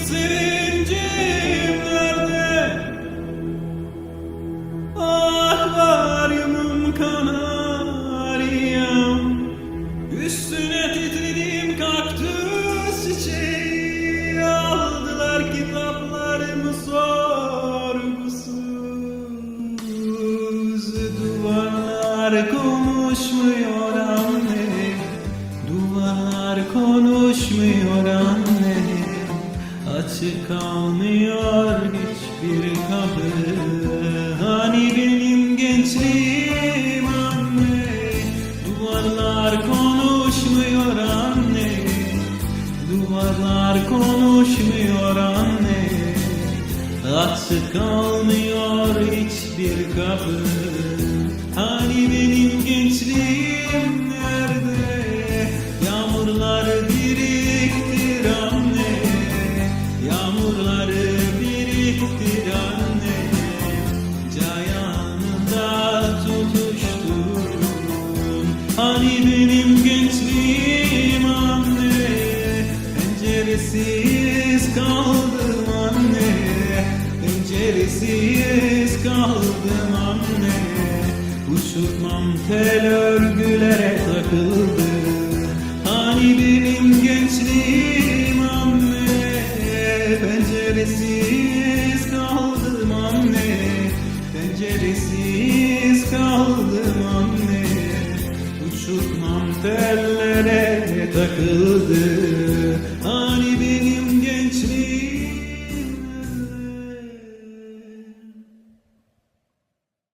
Sevincim nerede? Kanaryam Üstüne titrediğim kaktüs çiçeği. Aldılar kitaplarımı sorgusuz Duvarlar konuşmuyor Açık kalmıyor hiçbir kapı Hani benim gençliğim anne Duvarlar konuşmuyor anne. Duvarlar konuşmuyor anne. Açık kalmıyor hiçbir kapı Hani benim gençliğim biriktir anne Cayanında Hani benim gençliğim anne Penceresiz kaldım anne. Penceresiz kaldım anne. Uçurtmam tel örgülere takıldı. Hani benim gençliğim Penceresiz kaldım anne. Penceresiz kaldım anne. Uçurtmam tellere takıldı